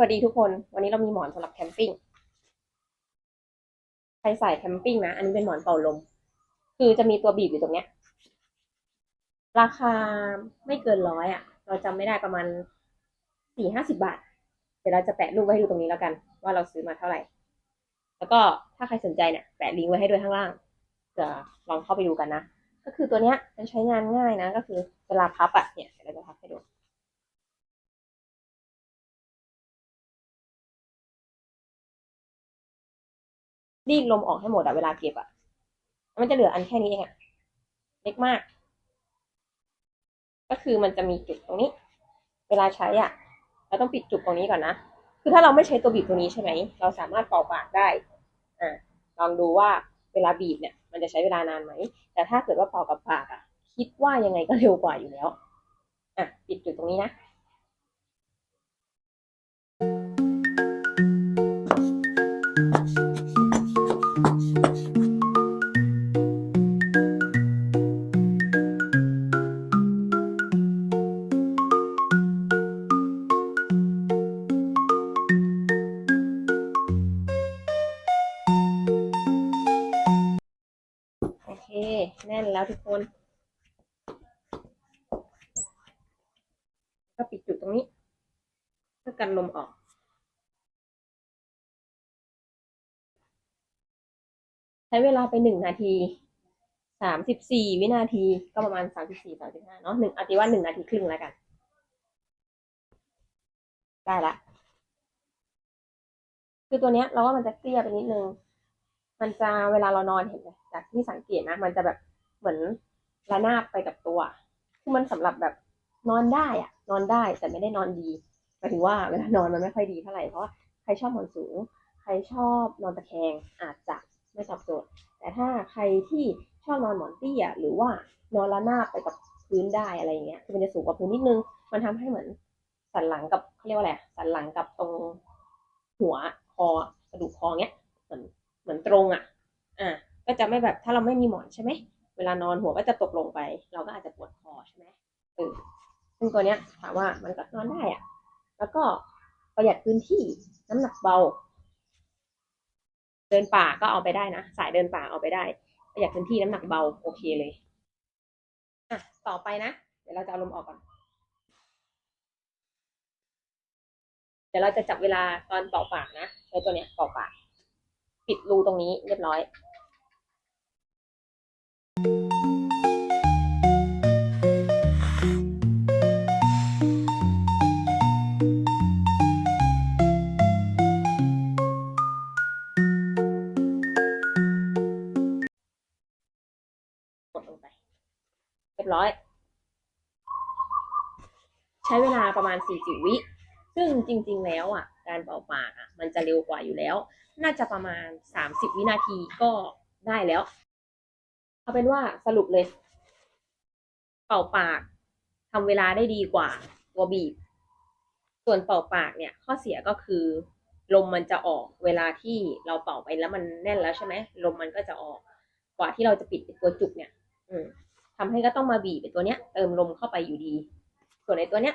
วัสดีทุกคน วันนี้เรามีหมอนสำหรับแคมปิ้ง ใครใส่แคมปิ้งนะ อันนี้เป็นหมอนเป่าลม คือจะมีตัวบีบอยู่ตรงเนี้ย ราคาไม่เกินร้อยอะเราจำไม่ได้ประมาณสี่ห้าสิบาท เดี๋ยวเราจะแปะรูปไว้ให้ดูตรงนี้แล้วกัน ว่าเราซื้อมาเท่าไหร่ แล้วก็ถ้าใครสนใจเนี่ยแปะลิงก์ไว้ให้ด้วยข้างล่าง จะลองเข้าไปดูกันนะ ก็คือตัวเนี้ยมันใช้งานง่ายนะ ก็คือเวลาพับอะเนี่ยเดี๋ยวเราจะพับให้ดู รีดลมออกให้หมดอะเวลาเก็บอะมันจะเหลืออันแค่นี้เองอะเล็กมาก ก็คือมันจะมีจุดตรงนี้ เวลาใช้อะเราต้องปิดจุดตรงนี้ก่อนนะคือถ้าเราไม่ใช้ตัวบีบตัวนี้ใช่ไหมเราสามารถเป่าปากได้อ่าลองดูว่าเวลาบีบเนี่ย มันจะใช้เวลานานไหมแต่ถ้าเกิดว่าเป่ากับปากอะคิดว่ายังไงก็เร็วกว่าอยู่แล้วอะปิดจุดตรงนี้นะ แน่นแล้วทุกคน ก็ปิดจุดตรงนี้ เพื่อกันลมออกใช้เวลาไปหนึ่งนาทีสามสิบสี่วินาทีก็ประมาณสามสิบสี่สามสิบห้าเนาะหนึ่งอาทิว่าหนึ่งนาทีครึ่งแล้วกัน ได้ละ คือตัวเนี้ยเราว่ามันจะเตี้ยไปนิดนึง มันจะเวลาเรานอนเห็นไหมจากที่สังเกตนะ มันจะแบบเหมือนระนาบไปกับตัว คือมันสำหรับแบบนอนได้อะนอนได้แต่ไม่ได้นอนดีหมายถึงว่าเวลานอนมันไม่ค่อยดีเท่าไหร่เพราะใครชอบหมอนสูง ใครชอบนอนตะแคงอาจจะไม่ตอบโจทย์ แต่ถ้าใครที่ชอบนอนหมอนเตี้ยหรือว่านอนระนาบไปกับพื้นได้อะไรอย่างเงี้ยคือมันจะสูงกว่าพื้นนิดนึง มันทำให้เหมือนสันหลังกับเขาเรียกว่าอะไรสันหลังกับตรงหัวคอกระดูกคอเงี้ยเหมือน เหมือนตรงอะ อ่าก็จะไม่แบบถ้าเราไม่มีหมอนใช่ไหม เวลานอนหัวก็จะตกลงไป เราก็อาจจะปวดคอใช่ไหมเออซึ่งตัวเนี้ยถามว่ามันก็นอนได้อะ แล้วก็ประหยัดพื้นที่น้ำหนักเบา เดินป่าก็เอาไปได้นะ สายเดินป่าเอาไปได้ ประหยัดพื้นที่น้ำหนักเบาโอเคเลยอะต่อไปนะ เดี๋ยวเราจะเอาลมออกก่อนเดี๋ยวเราจะจับเวลาตอนเป่าปากนะใช้ตัวเนี้ยเป่าปาก ปิดรูตรงนี้เรียบร้อยกดลงไป เรียบร้อย ใช้เวลาประมาณ 40 วิ ซึ่งจริง ๆ แล้วอะ การเป่าปากอะมันจะเร็วกว่าอยู่แล้ว น่าจะประมาณ 30 วินาทีก็ได้แล้ว เอาเป็นว่าสรุปเลย เป่าปากทำเวลาได้ดีกว่าตัวบีบ ส่วนเป่าปากเนี่ย ข้อเสียก็คือลมมันจะออกเวลาที่เราเป่าไปแล้วมันแน่นแล้วใช่ไหมลมมันก็จะออก กว่าที่เราจะปิดตัวจุกเนี่ย อืมทำให้ก็ต้องมาบีบไอ้ตัวเนี้ยเติมลมเข้าไปอยู่ดี ส่วนไอ้ตัวเนี้ย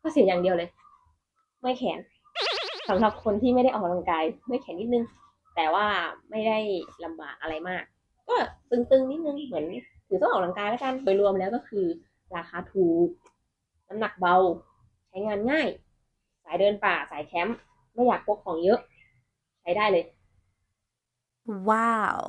ข้อเสียอย่างเดียวเลย ไม่แขน สำหรับคนที่ไม่ได้ออกกำลังกายไม่แขนนิดนึง แต่ว่าไม่ได้ลำบากอะไรมาก ก็ตึงๆนิดนึงเหมือนถือต้องออกกำลังกายแล้วกันโดยรวมแล้วก็คือ ราคาถูกน้ำหนักเบา ใช้งานง่าย สายเดินป่าสายแคมป์ไม่อยากพกของเยอะ ใช้ได้เลย Wow.